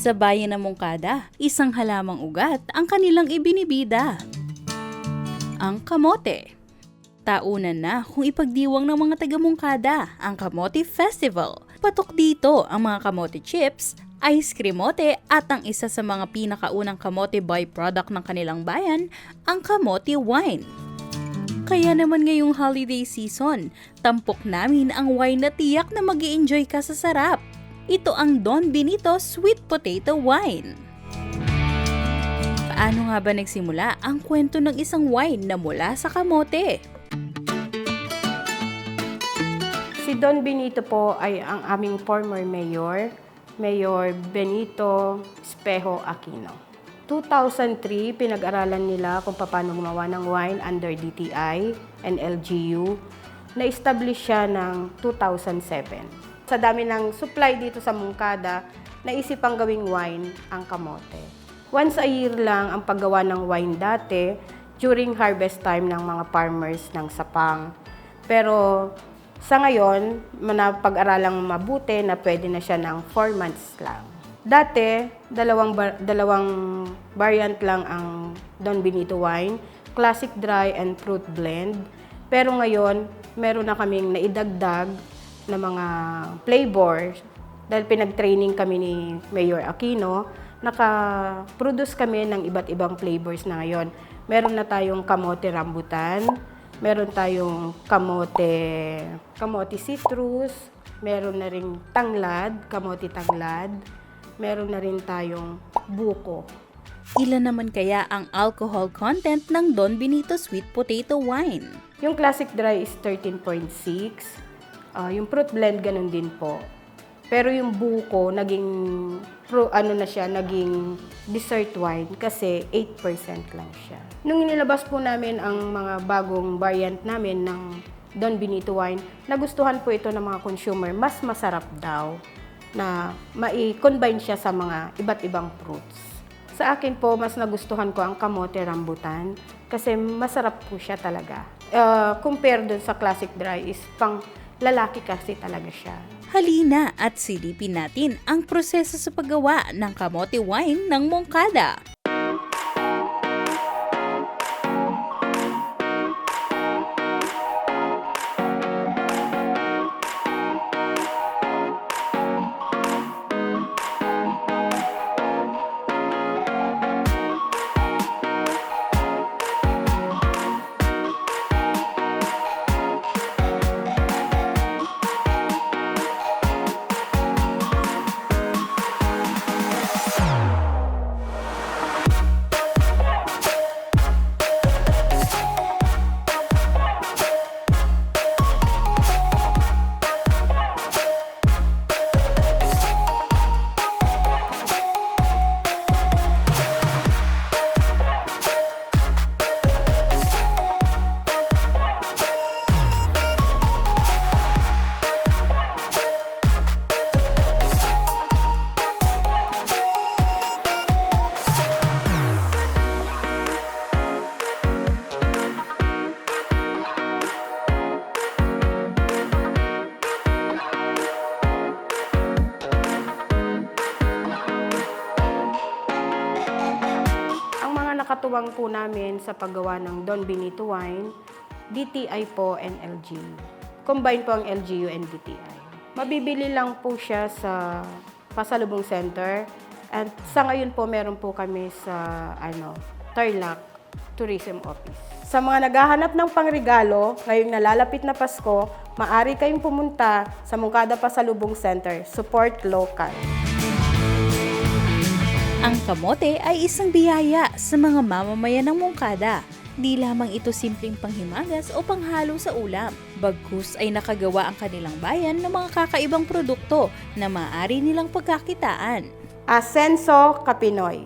Sa bayan ng Mongkada, isang halamang ugat ang kanilang ibinibida. Ang kamote. Taunan na kung ipagdiwang ng mga taga-Mongkada ang Kamote Festival. Patok dito ang mga kamote chips, ice creamote at ang isa sa mga pinakaunang kamote byproduct ng kanilang bayan, ang kamote wine. Kaya naman ngayong holiday season, tampok namin ang wine na tiyak na mag enjoy ka sa sarap. Ito ang Don Benito Sweet Potato Wine. Paano nga ba nagsimula ang kwento ng isang wine na mula sa kamote? Si Don Benito po ay ang aming former mayor, Mayor Benito Espejo Aquino. 2003, pinag-aralan nila kung paano gumawa ng wine under DTI and LGU. Na-establish siya ng 2007. Sa dami ng supply dito sa Mungkada, naisipang gawing wine ang kamote. Once a year lang ang paggawa ng wine dati during harvest time ng mga farmers ng Sapang. Pero sa ngayon, manapag-aralang mabuti na pwede na siya ng 4 months lang. Dati, dalawang, bar- dalawang variant lang ang Don Benito wine, classic dry and fruit blend. Pero ngayon, meron na kaming naidagdag na mga flavors dahil pinag-training kami ni Mayor Aquino, naka-produce kami ng iba't ibang flavors na ngayon. Meron na tayong kamote rambutan, meron tayong kamote, kamote citrus, meron na rin tanglad, kamote tanglad, meron na rin tayong buko. Ilan naman kaya ang alcohol content ng Don Benito Sweet Potato Wine? Yung classic dry is 13.6. Ah, yung fruit blend ganun din po. Pero yung buko naging pro, ano na siya, naging dessert wine kasi 8% lang siya. Nung inilabas po namin ang mga bagong variant namin ng Don Benito wine, nagustuhan po ito ng mga consumer. Mas masarap daw na mai-combine siya sa mga iba't ibang fruits. Sa akin po, mas nagustuhan ko ang kamote rambutan kasi masarap po siya talaga. Uh, compare dun sa classic dry is pang lalaki kasi talaga siya. Halina at silipin natin ang proseso sa paggawa ng kamote wine ng Mongkada. Ang mga nakatuwang po namin sa paggawa ng Don Benito wine, DTI po and LGU. Combine po ang LGU and DTI. Mabibili lang po siya sa Pasalubong Center and sa ngayon po meron po kami sa ano, Tarlac Tourism Office. Sa mga naghahanap ng pangregalo, ngayong nalalapit na Pasko, maari kayong pumunta sa Mungkada Pasalubong Center. Support local. Ang kamote ay isang biyaya sa mga mamamayan ng Mongkada. Di lamang ito simpleng panghimagas o panghalo sa ulam. Bagkus ay nakagawa ang kanilang bayan ng mga kakaibang produkto na maaari nilang pagkakitaan. Asenso Kapinoy.